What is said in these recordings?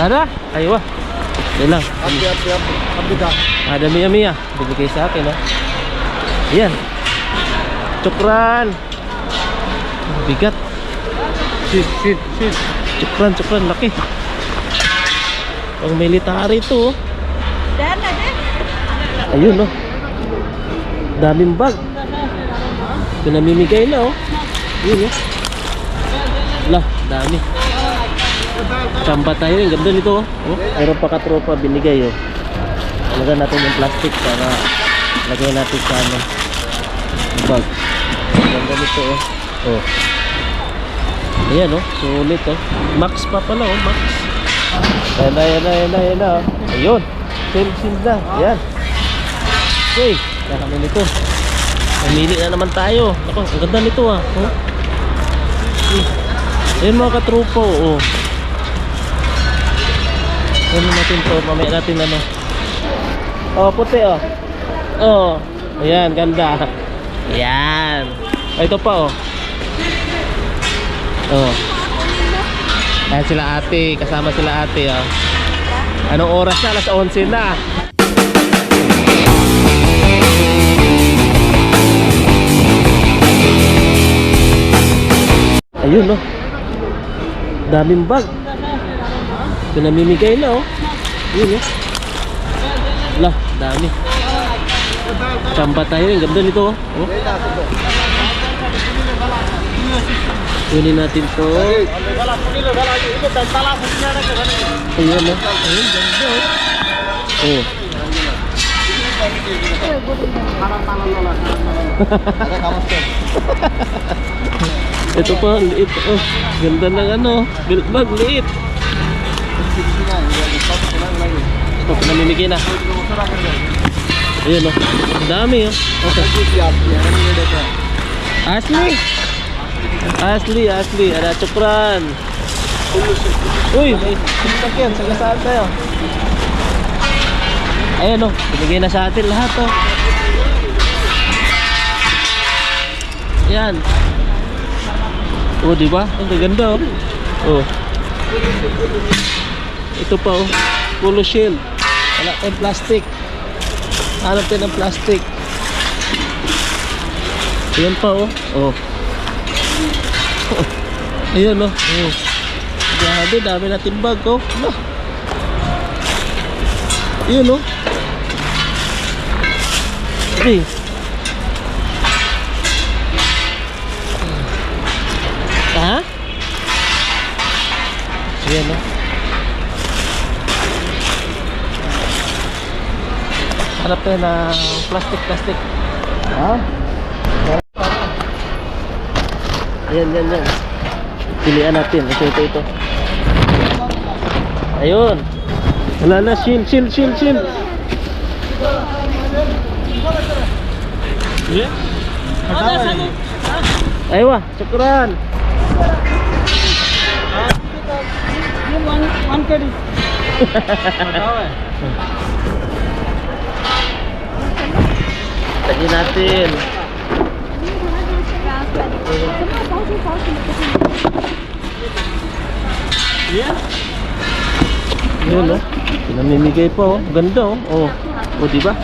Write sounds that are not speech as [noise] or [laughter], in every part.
Ada? Aywa. Yan lang. Api, api, api. Api ka. Ada Mia Mia. Bibigay sa akin, ha? Yan. Cukran. Bigat. Sit, sit, sit. Cukran, cukran. Laki. Pang military ito, oh. Ayun, oh. Daming bag. Pinamimigay na, oh. Yun, oh. Lah, dami. Chamba tayo. Ang ganda nito, oh. oh. Mayroon pa katropa binigay, oh. Lagyan natin yung plastic para lagay natin sa ano. Bag. Ganda nito, oh. Oh. Ayan, oh. Sulit, oh. Max pa pala, oh. Max. Ayan na, ayan na, ayan na, ayan na. oh. Ayun. Sale, sale na. Ayan. Okay. Kaya kami nito. Mamili na naman tayo. Ako, ang ganda nito ah. Oh. Ayan mga katrupo. Oh. Ano natin to? Mamaya natin ano. Oh, puti oh. Oh. Ayan, ganda. Ayan. Oh, ito pa oh. Oh. Ayan sila ate. Kasama sila ate oh. Anong oras na? Alas 11 na. Ayun no. Daming bag. Pinamimigay na oh. Ayun oh. Lah, dami. Chamba tayo. Ang ganda nito oh. oh. Kunin natin to. Ayun no. Ayun, ganda oh. Oh. [laughs] Ito pa, liit. Oh, ganda ng ano. Belt bag, liit. Ito, pinamimigay na. Ayun oh. Ang dami oh. Okay. Asli. Asli, asli. Ada cukran. Uy, may sasakyan. Sagasaan tayo. Ayan oh. Binigay na sa atin lahat oh. Yan. Oh, di ba? Ang ganda oh. Oh. Ito pa oh. Polo shield. Wala plastic. Hanap tayo plastic. Ayan pa oh. Oh. [laughs] Ayan oh. Oh. Grabe, dami natin bag oh. Ayan oh. Hey. Ha? Ayan oh. Hanap tayo ng plastic, plastic. Hah? Yan, yan, yan. Pilihan natin. Ito, ito, ito. Ayun. Wala na. Shield, shield, shield, shield. Yeah. Aywa, syukran. Lagyan natin. Yun oh. Pinamimigay pa oh. Ganda oh. Oh, oh di ba?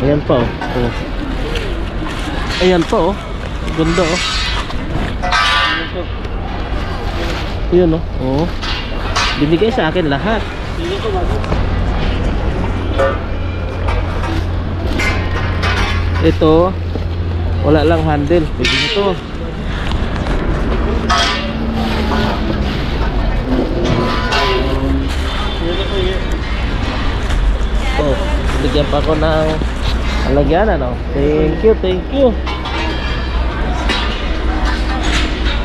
Ayan pa oh. oh. Ayan pa oh. Ganda oh. Yun oh. Oh. Binigay sa akin lahat. Ito wala lang handle. Pwede na to. Oh, bigyan pa ako ng alagyan ano. Thank you, thank you.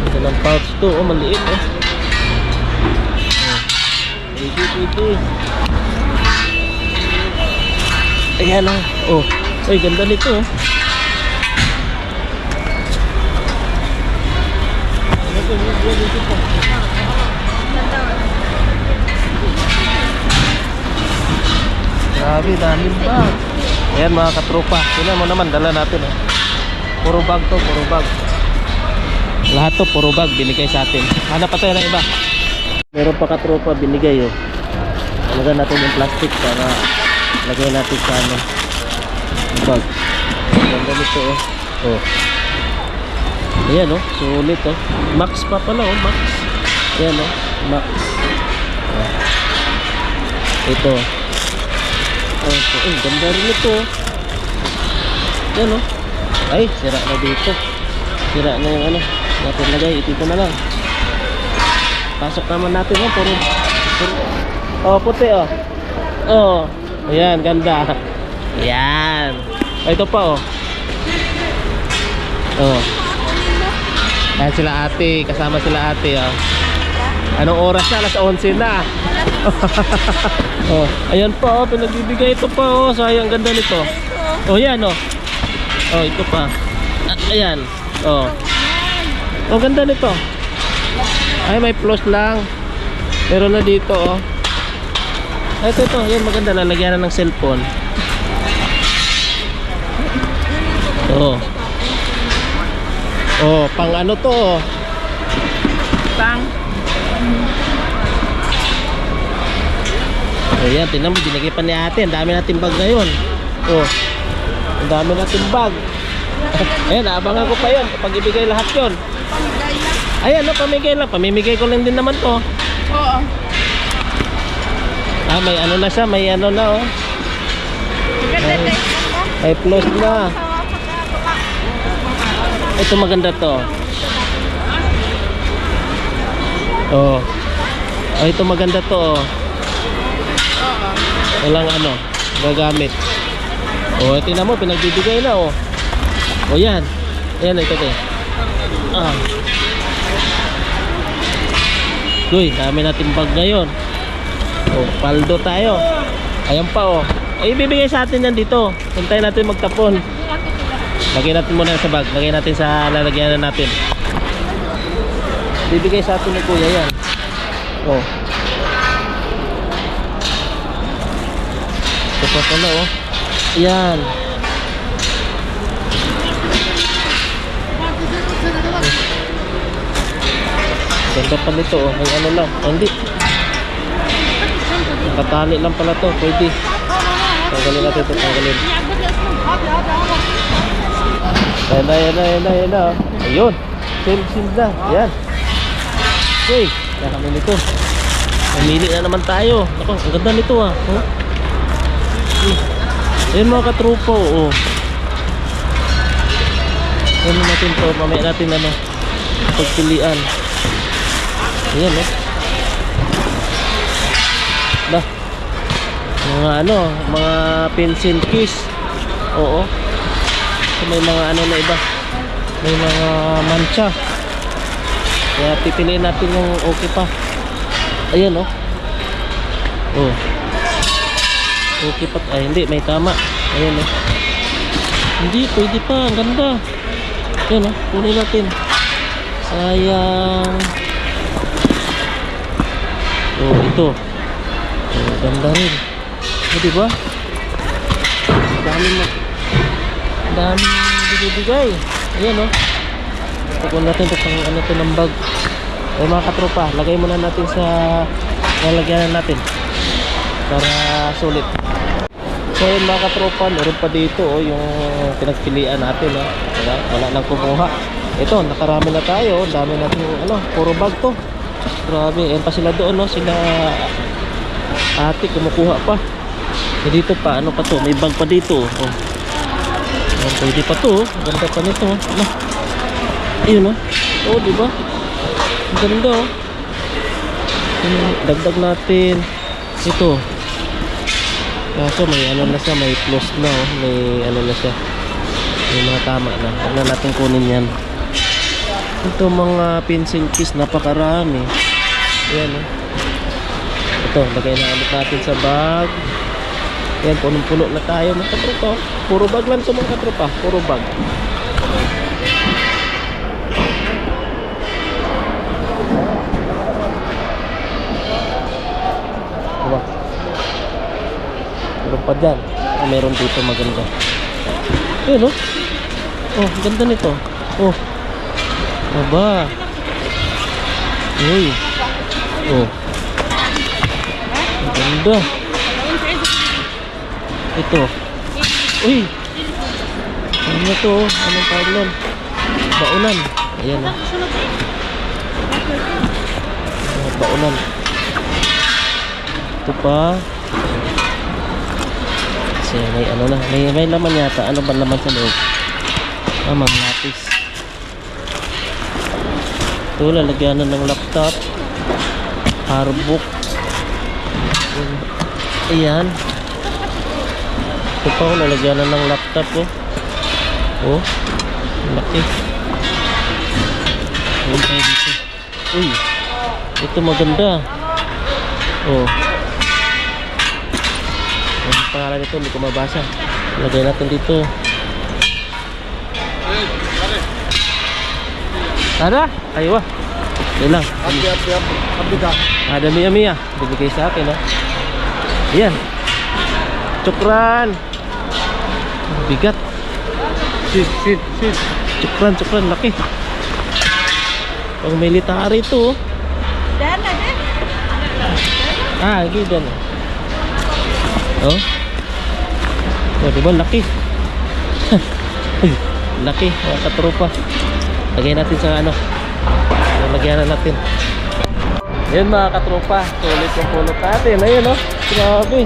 Ito ng pouch to, oh maliit eh. Oh. Thank you, thank you. Ayan oh. Oh, ay ganda nito oh. Grabe, daming bag. Ayan mga katropa. Tingnan mo naman, dala natin. Oh. Puro bag to, puro bag. Lahat to, puro bag, binigay sa atin. Hanap pa tayo ng iba. Meron pa katropa, binigay oh. Lagyan natin yung plastic para lagay natin sa ano. Bag. Ganda nito oh. Oh. Ayan oh, sulit oh. Max pa pala oh, Max. Ayan oh, Max. Ah. Ito. Oh, ito. Eh, ganda rin ito oh. Ayan oh. Ay, sira na dito. Sira na yung ano. Natin lagay, ito na lang. Pasok naman natin oh, puro, puro. Oh, puti oh. Oh. Ayan, ganda. Ayan. Oh, ito pa oh. Oh. Ayan sila ate, kasama sila ate oh. Anong oras na? Alas 11 na. [laughs] oh, ayan pa oh, pinagbibigay ito pa oh. Sayang ganda nito. Oh, yan oh. Oh, ito pa. Ah, ayan. Oh. Oh, ganda nito. Ay, may plus lang. Meron na dito oh. Ito, ito. Yan, maganda. Lalagyan na ng cellphone. Oh. Oh, pang ano to? oh. Pang. Ayan, tingnan mo, binigay pa ni ate. Ang dami natin bag ngayon. Oh. Ang dami natin bag. [laughs] Ayan, abangan ko pa yun. Kapag ibigay lahat yun. Ayan, no, pamigay lang. Pamimigay ko lang din naman to. Oo. Ah, may ano na siya. May ano na, oh. Ay. tayo. May plus na. Ito maganda to. Oh. Oh, ito maganda to, oh. Walang ano, gagamit. Oh, tingnan mo, pinagbibigay na, oh. Oh, yan. Yan, ito, ito. Ah. Uy, dami natin bag ngayon. Oh, paldo tayo. Ayan pa, oh. Ay, ibibigay sa atin yan dito. Hintayin natin magtapon. Lagyan natin muna sa bag. Lagyan natin sa lalagyan na natin. Bibigay sa atin ni kuya yan. Oh. Ito pa pala oh. Yan. Ganda pa nito oh. May ano lang. Oh, hindi. Nakatali lang pala to. Pwede. Tanggalin natin ito. Tanggalin. Ayan na, ayan na, ayan na, ayan na. oh. Ayun. Same sim na. Ayan. Okay. Kaya kami nito. Mamili na naman tayo. Ako, ang ganda nito ah. Oh. Ayan mga katrupo. Oh. Ayan natin to. Mamaya natin ano. Pagpilian. Ayan oh. Bah. Mga ano. Mga pencil case. Oo. So, may mga ano na iba. May mga mancha. Kaya pipiliin natin yung okay pa. Ayan oh. Oh. Okay pa. Ay hindi, may tama. Ayan oh. Hindi, pwede pa. Ang ganda. Ayan oh. Kunin natin. Sayang. Oh, ito. Oh, ganda rin. Oh, di ba? Ang Dami mo. Ang daming binibigay. Ayan oh. Pagkuhan natin ito pang ano to ng bag. Ay mga katropa, lagay muna natin sa lalagyanan natin para sulit. So yun mga katropa, meron pa dito oh, yung pinagpilian natin oh. Wala, wala nang kumuha. Ito, nakarami na tayo. Dami natin ano, puro bag to. Grabe, ayan pa sila doon no, sila ate kumukuha pa. Eh, dito pa, ano pa to, may bag pa dito. Oh. Ayan, pwede pa to. oh. Ganda pa nito. oh. Ano? Ayun oh. Oh, di ba? Ang ganda oh. Dagdag natin. Ito. Kaso may ano na siya, may plus na oh. May ano na siya. May mga tama na. Huwag na natin kunin yan. Ito mga pencil case, napakarami. Ayan oh. Ito, lagay na ulit natin sa bag. Yan, punong-puno na tayo mga katropa. Puro bag lang ito mga katropa. Puro bag. Diba? Meron pa dyan. Ah, meron dito maganda. Ayun oh. Oh, ganda nito. Oh. Aba. Uy. Oh. Ganda. Ito. Uy. Ano to? Anong tawag nun? Baunan. Ayan oh. Ah, Baunan. Ito pa. Kasi may ano na. May, may laman yata. Ano ba laman sa loob? Ah, mga Ito, lalagyanan ng laptop. Hardbook. Ayan. Ito pa, oh, lalagyanan ng laptop, oh. Oh, laki. Ayun dito. Uy, ito maganda. Oh. Ang pangalan nito, hindi ko mabasa. Lagay natin dito. Ada? Ayo ah. Yan lang. Abi, abi, abi. Abi ka. Ada Mia Mia. Bibigay sa akin ah. Yan. Cukran. Bigat. Sit, sit, sit. Cukran, cukran. Laki. Pang military ito. oh. Dan na din. Ah, gidan. Oh. Oh, diba laki? Uy, laki, [laughs] mga katropa. Lagay natin sa ano. Lagyan na natin. Yan mga katropa, sulit yung pulot natin. Ayun oh, grabe.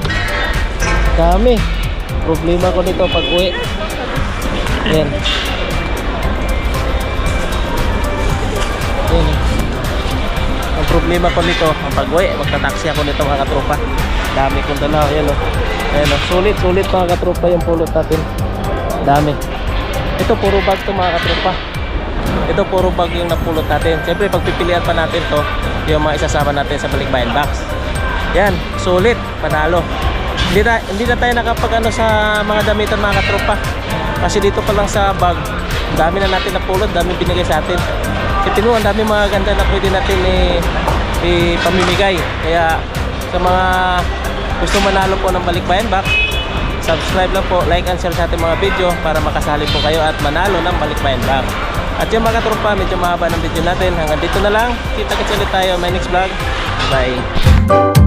Dami. Problema ko nito pag uwi. Yan. Yan. oh. Ang problema ko nito, ang pag-uwi, magta-taxi ako nito mga katropa. Dami kong dala, ayan o. Ayan o, sulit, sulit mga katropa yung pulot natin. Dami. Ito puro bag to mga katropa. Ito puro bag yung napulot natin. Siyempre pagpipilian pa natin to, yung mga isasama natin sa balikbayan box. Yan, sulit, panalo. Hindi na, hindi na tayo nakapag ano sa mga damitan mga katropa. Kasi dito pa lang sa bag, dami na natin napulot, dami binigay sa atin. Kasi tino, ang dami mga ganda na pwede natin i, ipamimigay. Kaya sa mga gusto manalo po ng balikbayan box, subscribe lang po, like and share sa ating mga video para makasali po kayo at manalo ng balikbayan box. At yung mga katropa, medyo mahaba ng video natin. Hanggang dito na lang. Kita-kits ulit tayo. My next vlog. Bye.